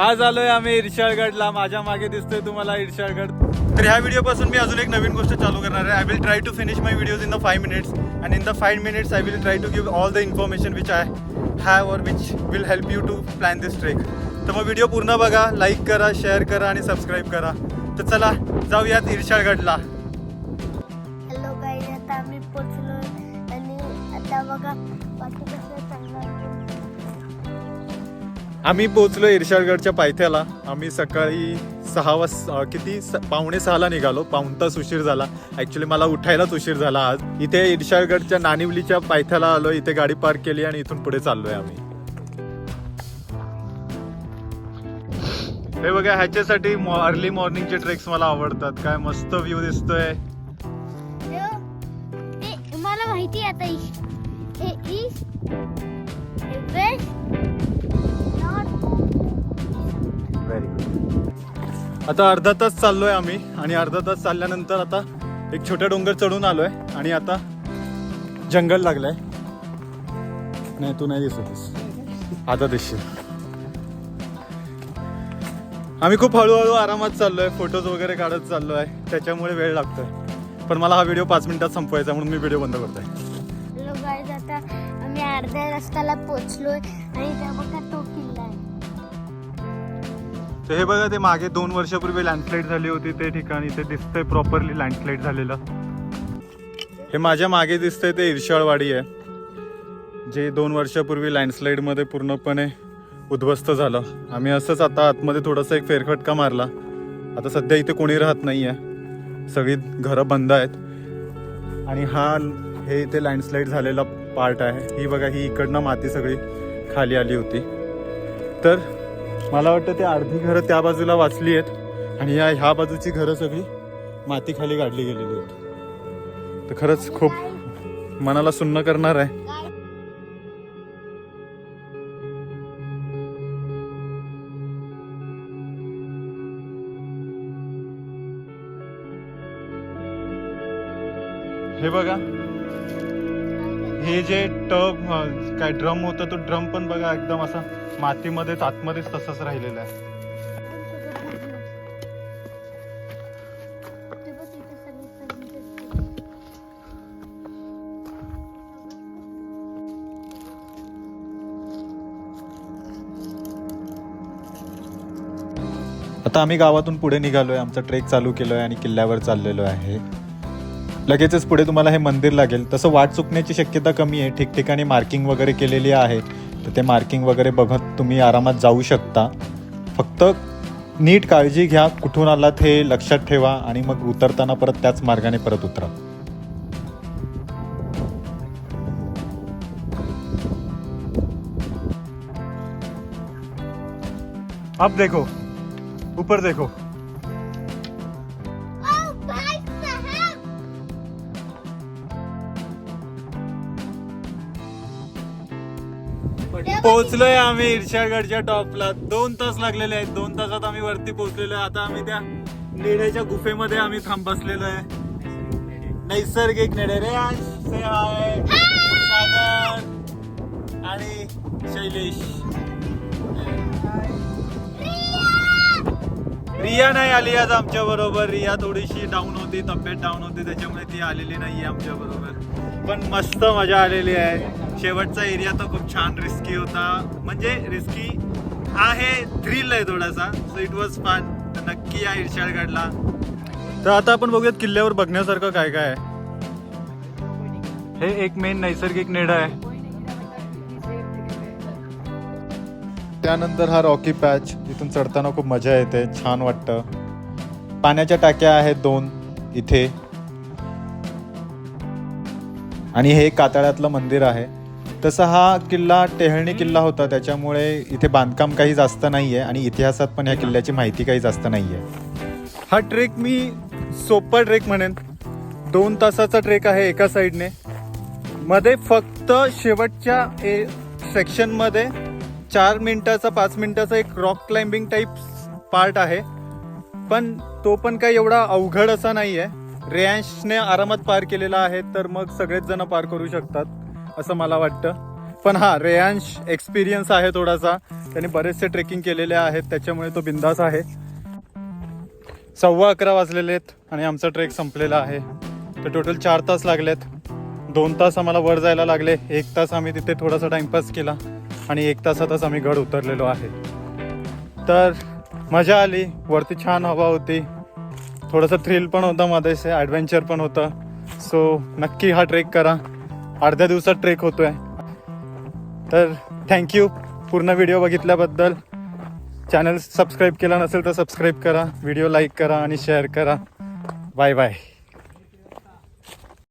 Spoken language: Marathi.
आज आलोय आम्ही इर्शाळगडला. माझ्या मागे दिसतोय तुम्हाला इर्शाळगड. तर ह्या व्हिडिओ पासून मी अजून एक नवीन गोष्ट चालू करणार आहे. I will try to finish my videos in the five minutes and in the five minutes I will try to give all the information which I have or which will help you to plan this trek तर मग व्हिडिओ पूर्ण बघा लाईक करा शेअर करा आणि सबस्क्राईब करा. तर चला जाऊयात इर्शाळगडला. हॅलो गाईज आता आम्ही पोचलो आणि आता बघा बाकी कसं चांगलं आम्ही पोहोचलो इर्शाळगडच्या पायथ्याला आम्ही सकाळी सहा वाजता किती स- पावणे सहाला निघालो पाऊण तास उशीर झाला ऍक्च्युली मला उठायलाच उशीर झाला आज इथे इर्शाळगडच्या नानिवलीच्या पायथ्याला आलो इथे गाडी पार्क केली आणि इथून पुढे चाललोय आम्ही हे बघा ह्याच्यासाठी अर्ली मॉर्निंगचे ट्रेक्स मला आवडतात काय मस्त व्ह्यू दिसतोय मला माहिती आहे आता आता अर्धा तास चाललोय आम्ही आणि अर्धा तास चालल्यानंतर आता एक छोटा डोंगर चढून आलोय आणि आता जंगल लागलंय. नाही तू नाही दिसतस आता दिसशील. आम्ही खूप हळूहळू आरामात चाललोय फोटोज वगैरे काढत चाललोय. त्याच्यामुळे वेळ लागतोय. पण मला हा व्हिडिओ पाच मिनिटात संपवायचा म्हणून मी व्हिडिओ बंद करतोय. आम्ही अर्ध्या रस्त्याला पोचलोय आणि त्या बघा तो किल्ला आहे. तर हे बघा ते मागे दोन वर्षापूर्वी लँडस्लाईड झाली होती. ते ठिकाणी ते दिसतंय प्रॉपरली लँडस्लाईड झालेलं. हे माझ्या मागे दिसतंय ते इर्शाळवाडी आहे. जे दोन वर्षापूर्वी लँडस्लाईडमध्ये पूर्णपणे उद्ध्वस्त झालं. आम्ही असंच आता आतमध्ये थोडासा एक फेरफटका मारला. आता सध्या इथे कोणी राहत नाही आहे सगळी घरं बंद आहेत. आणि हा हे इथे लँडस्लाईड झालेला पार्ट आहे. ही बघा ही इकडनं माती सगळी खाली आली होती. तर मला वाटतं ते अर्धी घरं त्या बाजूला वाचली आहेत आणि या ह्या बाजूची घरं सगळी मातीखाली काढली गेलेली आहेत. तर खरंच खूप मनाला सुन्न करणार आहे. हे बघा हे जे टब काय ड्रम होतं तो ड्रम पण बघा एकदम असा मातीमध्येच आतमध्येच तसंच राहिलेलं आहे. आता आम्ही गावातून पुढे निघालोय. आमचा ट्रेक चालू केलोय आणि किल्ल्यावर चाललेलो आहे. लगेचच पुढे तुम्हाला हे मंदिर लागेल. तसं वाट चुकण्याची शक्यता कमी आहे. ठिकठिकाणी मार्किंग वगैरे केलेली आहे. तर ते मार्किंग वगैरे बघत तुम्ही आरामात जाऊ शकता. फक्त नीट काळजी घ्या. कुठून आलात हे लक्षात ठेवा आणि मग उतरताना परत त्याच मार्गाने परत उतरा. अब देखो. ऊपर देखो. पोहोचलोय आम्ही इर्शागडच्या टॉपला. दोन तास लागलेले आहेत. दोन तासात आम्ही वरती पोहोचलेलो आहे. आता आम्ही त्या नेड्याच्या गुफेमध्ये आम्ही थांब बसलेलो आहे. नैसर्गिक नेडे रे. सागर आणि शैलेश. रिया नाही आली आज आमच्या बरोबर. रिया थोडीशी डाऊन होती तब्येत डाऊन होती त्याच्यामुळे ती आलेली नाहीये आमच्या बरोबर. पण मस्त मजा आलेली आहे. शेवटचा एरिया तर खूप छान रिस्की होता. म्हणजे रिस्की आहे थ्रिल आहे थोडासा. सो इट वॉज फन नक्की या इर्शाळगडला तर आता आपण बघूयात किल्ल्यावर बघण्यासारखं काय काय आहे. हे एक मेन नैसर्गिक नेडा आहे. त्यानंतर हा रॉकी पॅच इथून चढताना खूप मजा येते छान वाटतं. पाण्याच्या टाक्या आहेत दोन इथे. आणि हे कातळ्यातलं मंदिर आहे. तसा हा किल्ला टेहळणी किल्ला होता त्याच्यामुळे इथे बांधकाम काही जास्त नाही आहे आणि इतिहासात पण ह्या किल्ल्याची माहिती काही जास्त नाही आहे हा ट्रेक मी सोपा ट्रेक म्हणेन. दोन तासाचा ट्रेक आहे एका साईडने. मध्ये फक्त शेवटच्या ए सेक्शनमध्ये चार मिनिटाचा पाच मिनिटाचा एक रॉक क्लाइम्बिंग टाईप पार्ट आहे. पण तो पण काही एवढा अवघड असा नाही आहे रेयांशने आरामात पार केलेला आहे तर मग सगळेच जण पार करू शकतात असं मला वाटतं. पण हा रेयांश एक्सपिरियन्स आहे थोडासा. त्याने बरेचसे ट्रेकिंग केलेले आहेत त्याच्यामुळे तो बिंदास आहे. सव्वा अकरा वाजलेले आहेत आणि आमचा ट्रेक संपलेला आहे. तर टोटल चार तास लागलेत. दोन तास आम्हाला वर जायला लागले. एक तास आम्ही तिथे थोडासा टाइमपास केला. आणि एक तासातच आम्ही गड उतरलेलो आहे. तर मजा आली. वरती छान हवा होती. थोडंसं थ्रिल पण होतं मध्ये ॲडव्हेंचर पण होतं. सो नक्की हा ट्रेक करा. अर्ध्या दिवसात ट्रेक होतोय. तर थँक्यू पूर्ण व्हिडिओ बघितल्याबद्दल. चॅनल सबस्क्राईब केला नसेल तर सबस्क्राईब करा. व्हिडिओ लाईक करा आणि शेअर करा. Bye bye